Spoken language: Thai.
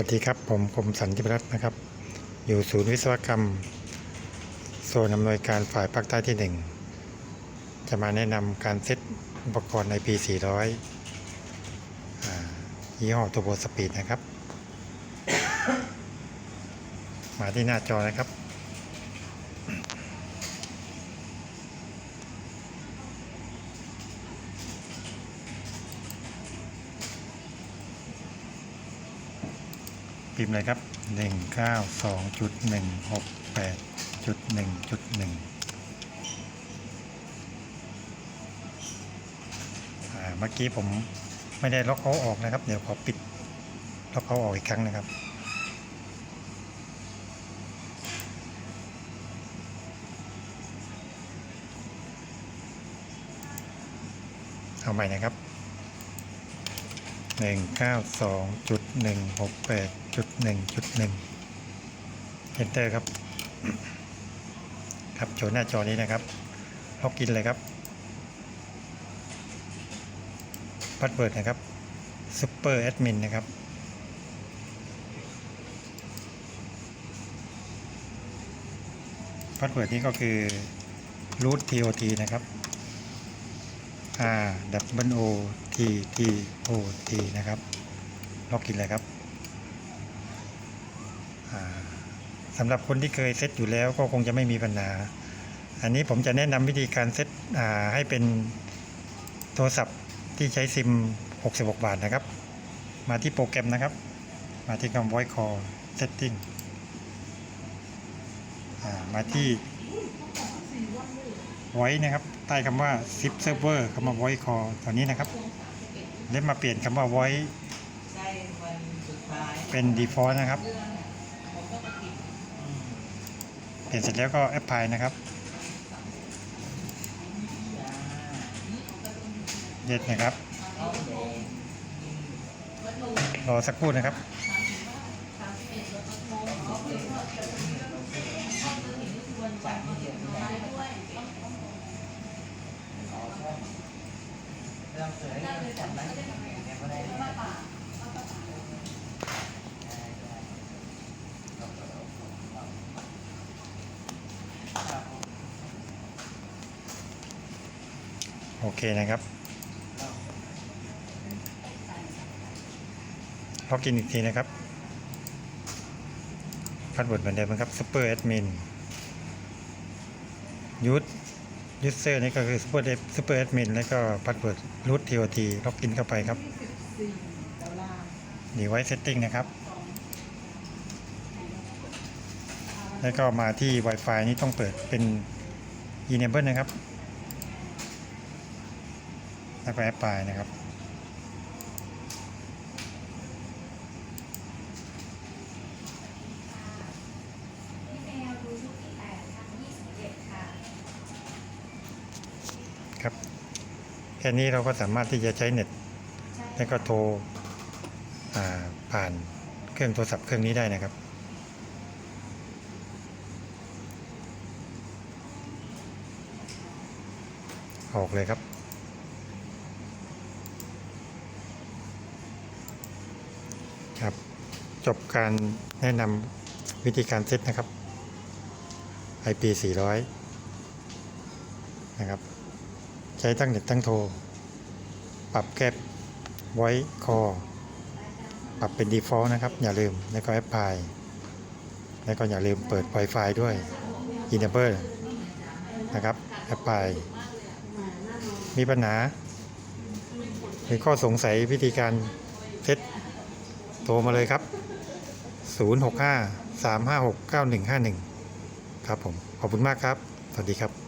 วัสดีครับ ผมคมสันติพรัตน์นะครับ อยู่ศูนย์วิศวกรรมโซนอำนวยการฝ่ายภาคใต้ที่ 1 จะมาแนะนำการเซตอุปกรณ์ในปี400 ยี่ห้อตัวโบสปีดนะครับ มาที่หน้าจอนะครับ พิมพ์เลยครับ 192.168.1.1อ่าเมื่อกี้ผมไม่ได้ล็อกเขาออกนะครับ เดี๋ยวขอปิดล็อกเขาออกอีกครั้งนะครับเอาใหม่นะครับ หนึ่งเก้าสองจุดหนึ่งหกแปดจุดหนึ่งจุดหนึ่งเอนเตอร์ครับ ครับโชว์หน้าจอนี้นะครับล็อกอินเลยครับพัดเบิร์ดนะครับซูเปอร์แอดมินนะครับพัดเบิร์ดนี้ก็คือ root TOT นะครับ R W O T T O T นะครับล็อกอินเลยครับสำหรับคนที่เคยเซตอยู่แล้วก็คงจะไม่มีปัญหา อันนี้ผมจะแนะนำวิธีการเซตให้เป็นโทรศัพท์ที่ใช้ซิม 66 บาทนะครับ มาที่โปรแกรมนะครับ มาที่คำ voice call setting มาที่ ไว้นะครับ ใต้คำว่า zip server คำว่า voice call ตอนนี้นะครับ แล้วมาเปลี่ยนคำว่า voice ใช่วันสุดท้ายเป็น default นะครับ เปลี่ยนเสร็จแล้วก็ apply นะครับจ้า yes นะครับ รอสักครู่นะครับ จัดที่เดียวกันเรา จับไหมแกก็ได้โอเคนะครับล็อกินอีกทีนะครับพาสเวิร์ดเหมือนเดิมครับ super admin ยูทธ ยูเซอร์นี่ก็คือ super super admin แล้วก็พาสเวิร์ด root tot ล็อกอินเข้าไปครับนี่ไว้เซตติ้งนะครับ แล้วก็มาที่ Wi-Fi นี่ต้องเปิดเป็น enable นะครับ แล้วก็แอปปลายนะครับ พี่แมวดูชุดที่แปดทางยี่สิบเอ็ดค่ะ ครับ แค่นี้เราก็สามารถที่จะใช้เน็ตแล้วก็โทรผ่านเครื่องโทรศัพท์เครื่องนี้ได้นะครับ ออกเลยครับครับ จบการแนะนำวิธีการเซตนะครับ IP 400 นะครับ ใช้ตั้งเน็ตตั้งโทรปรับแก้ไว้คอ ปรับเป็น default นะครับ อย่าลืมแล้วก็แอปพลายแล้วก็อย่าลืมเปิด Wi-Fi ด้วย Enable นะครับแอปพลายมีปัญหามีข้อสงสัยวิธีการเซตโทรมาเลยครับ 065 356 9151 ครับผม ขอบคุณมากครับ สวัสดีครับ